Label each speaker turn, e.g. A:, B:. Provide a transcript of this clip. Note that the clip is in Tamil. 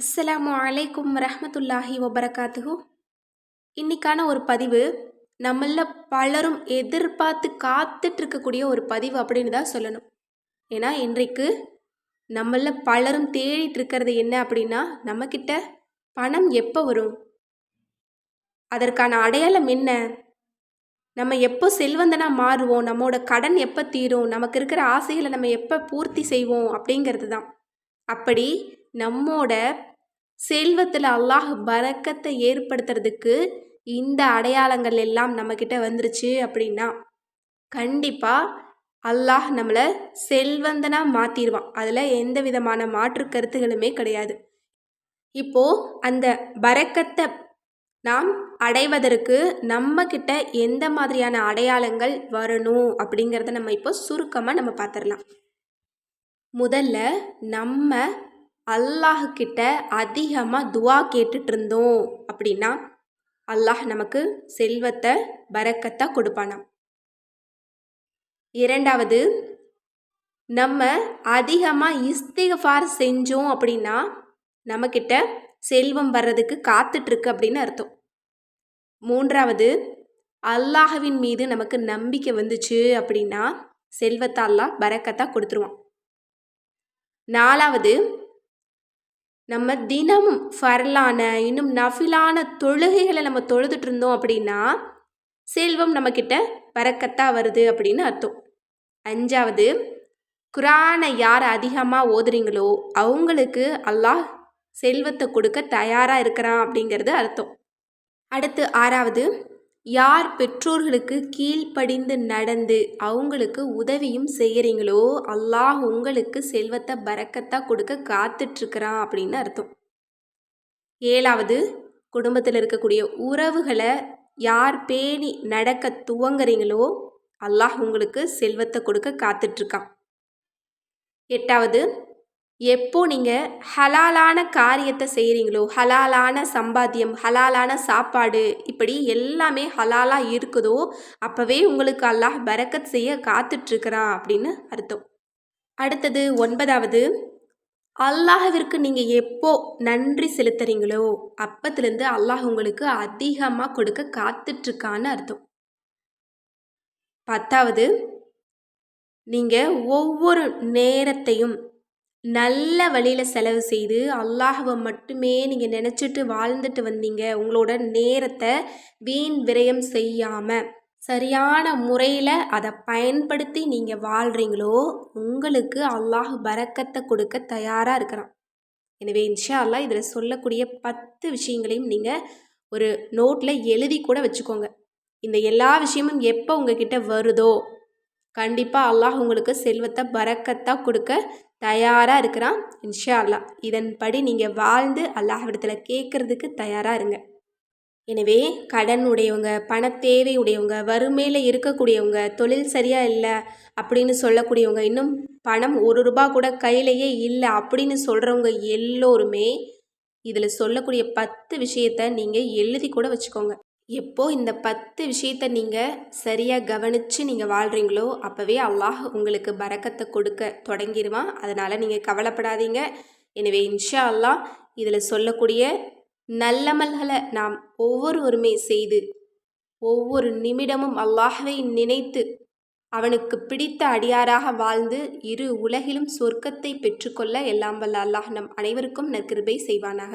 A: அஸ்ஸலாமு அலைக்கும் ரஹமத்துல்லாஹி வபரகாத்துஹு. இன்னைக்கான ஒரு பதிவு நம்மள பலரும் எதிர்பார்த்து காத்துட்டு இருக்கக்கூடிய ஒரு பதிவு அப்படின்னு தான் சொல்லணும். ஏன்னா இன்றைக்கு நம்மள பலரும் தேடிட்டு இருக்கிறது என்ன அப்படின்னா நம்மக்கிட்ட பணம் எப்போ வரும்? அதற்கான அடையாளம் என்ன? நம்ம எப்போ செல்வந்தனாக மாறுவோம்? நம்மளோட கடன் எப்போ தீரும்? நமக்கு இருக்கிற ஆசைகளை நம்ம எப்போ பூர்த்தி செய்வோம்? அப்படிங்கிறது தான். அப்படி நம்மோட செல்வத்தில் அல்லாஹ் பறக்கத்தை ஏற்படுத்துறதுக்கு இந்த அடையாளங்கள் எல்லாம் நம்மக்கிட்ட வந்துருச்சு அப்படின்னா கண்டிப்பாக அல்லாஹ் நம்மளை செல்வந்தனாக மாற்றிடுவான் அதில் எந்த விதமான மாற்று கருத்துகளுமே கிடையாது. இப்போது அந்த பறக்கத்தை நாம் அடைவதற்கு நம்மக்கிட்ட எந்த மாதிரியான அடையாளங்கள் வரணும் அப்படிங்கிறத நம்ம இப்போ சுருக்கமாக நம்ம பார்த்துடலாம் முதல்ல நம்ம அல்லாஹ்கிட்ட அதிகமாக துவா கேட்டுட்டு இருந்தோம் அப்படின்னா அல்லாஹ் நமக்கு செல்வத்தை பறக்கத்தை கொடுப்பானாம். இரண்டாவது நம்ம அதிகமாக இஸ்திகஃபார் செஞ்சோம் அப்படின்னா நம்மக்கிட்ட செல்வம் வர்றதுக்கு காத்துட்ருக்கு அப்படின்னு அர்த்தம். மூன்றாவது அல்லாஹவின் மீது நமக்கு நம்பிக்கை வந்துச்சு அப்படின்னா செல்வத்தை அல்லாஹ் பறக்கத்தாக கொடுத்துருவான். நாலாவது நம்ம தினமும் ஃபர்லான இன்னும் நஃபிலான தொழுகைகளை நம்ம தொழுதுட்டு இருந்தோம் அப்படின்னா செல்வம் நம்மக்கிட்ட பறக்கத்தா வருது அப்படின்னு அர்த்தம். அஞ்சாவது குரானை யார் அதிகமாக ஓதுறீங்களோ அவங்களுக்கு அல்லாஹ் செல்வத்தை கொடுக்க தயாராக இருக்கிறான் அப்படிங்கிறது அர்த்தம். அடுத்து ஆறாவது யார் பெற்றோர்களுக்கு கீழ்ப்படிந்து நடந்து அவங்களுக்கு உதவியும் செய்கிறீங்களோ அல்லாஹ் உங்களுக்கு செல்வத்தை பறக்கத்தாக கொடுக்க காத்துட்ருக்கிறான் அப்படின்னு அர்த்தம். ஏழாவது குடும்பத்தில் இருக்கக்கூடிய உறவுகளை யார் பேணி நடக்க துவங்குறீங்களோ அல்லாஹ் உங்களுக்கு செல்வத்தை கொடுக்க காத்துட்ருக்கான். எட்டாவது எப்போ நீங்கள் ஹலாலான காரியத்தை செய்கிறீங்களோ ஹலாலான சம்பாத்தியம் ஹலாலான சாப்பாடு இப்படி எல்லாமே ஹலாலாக இருக்குதோ அப்போவே உங்களுக்கு அல்லாஹ் பரக்கத் செய்ய காத்துட்ருக்கிறான் அப்படின்னு அர்த்தம். அடுத்தது ஒன்பதாவது அல்லாஹவிற்கு நீங்கள் எப்போ நன்றி செலுத்துறீங்களோ அப்பத்துலேருந்து அல்லாஹ் உங்களுக்கு அதிகமாக கொடுக்க காத்துட்ருக்கான்னு அர்த்தம். பத்தாவது நீங்கள் ஒவ்வொரு நேரத்தையும் நல்ல வழியில் செலவு செய்து அல்லாஹவை மட்டுமே நீங்கள் நினச்சிட்டு வாழ்ந்துட்டு வந்தீங்க. உங்களோட நேரத்தை வீண் விரயம் செய்யாமல் சரியான முறையில் அதை பயன்படுத்தி நீங்கள் வாழ்கிறீங்களோ உங்களுக்கு அல்லாஹ் பறக்கத்தை கொடுக்க தயாராக இருக்கிறான். எனவே இன்ஷா அல்லா இதில் சொல்லக்கூடிய பத்து விஷயங்களையும் நீங்கள் ஒரு நோட்டில் எழுதி கூட வச்சுக்கோங்க. இந்த எல்லா விஷயமும் எப்போ உங்ககிட்ட வருதோ கண்டிப்பாக அல்லாஹ் உங்களுக்கு செல்வத்தை பறக்கத்தாக கொடுக்க தயாராக இருக்கிறான் இன்ஷா அல்லா இதன்படி நீங்கள் வாழ்ந்து அல்லாஹ்விடத்தில் கேட்குறதுக்கு தயாராக இருங்க. எனவே கடன் உடையவங்க பண தேவை உடையவங்க வறுமையில் இருக்கக்கூடியவங்க தொழில் சரியாக இல்லை அப்படின்னு சொல்லக்கூடியவங்க இன்னும் பணம் ஒரு ரூபா கூட கையிலையே இல்லை அப்படின்னு சொல்கிறவங்க எல்லோருமே இதில் சொல்லக்கூடிய பத்து விஷயத்த நீங்கள் எழுதி கூட வச்சுக்கோங்க. எப்போ இந்த பத்து விஷயத்த நீங்கள் சரியாக கவனித்து நீங்கள் வாழ்கிறீங்களோ அப்போவே அல்லாஹ் உங்களுக்கு பறக்கத்தை கொடுக்க தொடங்கிடுவான் அதனால் நீங்கள் கவலைப்படாதீங்க. எனவே இன்ஷா அல்லாஹ் இதில் சொல்லக்கூடிய நல்லமல்களை நாம் ஒவ்வொருவருமே செய்து ஒவ்வொரு நிமிடமும் அல்லாஹவை நினைத்து அவனுக்கு பிடித்த அடியாராக வாழ்ந்து இரு உலகிலும் சொர்க்கத்தை பெற்றுக்கொள்ள எல்லாம் வல்ல அல்லாஹ் நம் அனைவருக்கும் நற்கிருபை செய்வானாக.